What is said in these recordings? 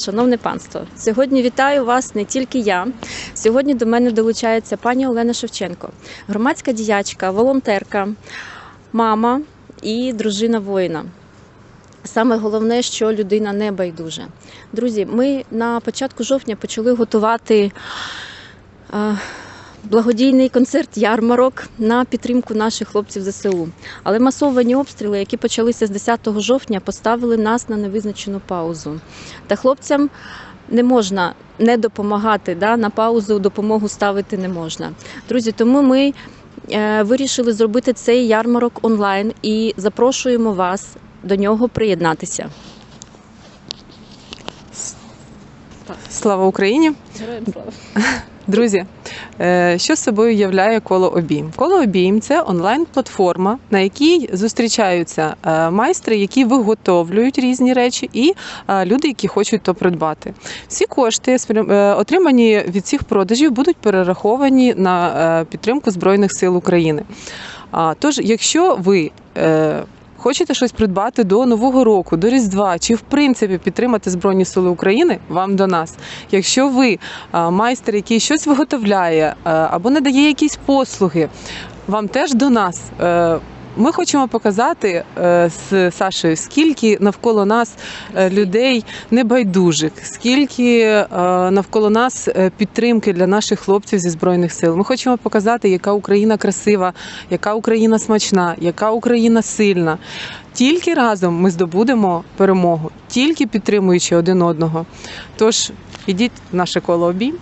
Шановне панство, сьогодні вітаю вас не тільки я. Сьогодні до мене долучається пані Олена Шевченко, громадська діячка, волонтерка, мама і дружина воїна. Саме головне, що людина не байдуже. Друзі, ми на початку жовтня почали готувати е, благодійний концерт ярмарок на підтримку наших хлопців ЗСУ. Але масовані обстріли, які почалися з 10 жовтня, поставили нас на невизначену паузу. Та хлопцям не можна не допомагати. Да? На паузу допомогу ставити не можна. Друзі, тому ми е, вирішили зробити цей ярмарок онлайн і запрошуємо вас до нього приєднатися. Слава Україні! Друзі, е, що собою являє коло обійм? Коло обійм це онлайн-платформа, на якій зустрічаються е, майстри, які виготовлюють різні речі, і е, люди, які хочуть то придбати. Всі кошти, е, отримані від цих продажів, будуть перераховані на е, підтримку Збройних сил України. Тож, якщо ви е, Хочете щось придбати до Нового року, до Різдва, чи в принципі підтримати Збройні Сили України, вам до нас. Якщо ви майстер, який щось виготовляє а, або надає якісь послуги, вам теж до нас. Ми хочемо показати е, з Сашею, скільки навколо нас е, людей небайдужих, скільки е, навколо нас підтримки для наших хлопців зі збройних сил. Ми хочемо показати, яка Україна красива, яка Україна смачна, яка Україна сильна. Тільки разом ми здобудемо перемогу, тільки підтримуючи один одного. Тож ідіть в наше коло обійм.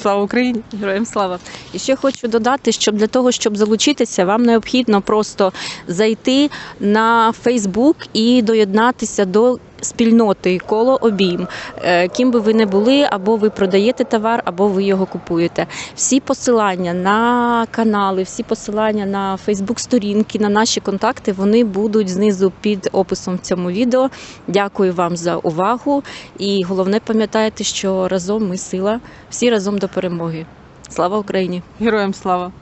Слава Україні! Героям слава! І ще хочу додати, що для того, щоб залучитися, вам необхідно просто зайти на Фейсбук і доєднатися до спільноти коло обійм. Е, Ким би ви не були, або ви продаєте товар, або ви його купуєте. Всі посилання на канали, всі посилання на Фейсбук сторінки, на наші контакти, вони будуть знизу під описом в цьому відео. Дякую вам за увагу. І головне пам'ятайте, що разом ми сила, всі разом до перемоги. Слава Україні! Героям слава!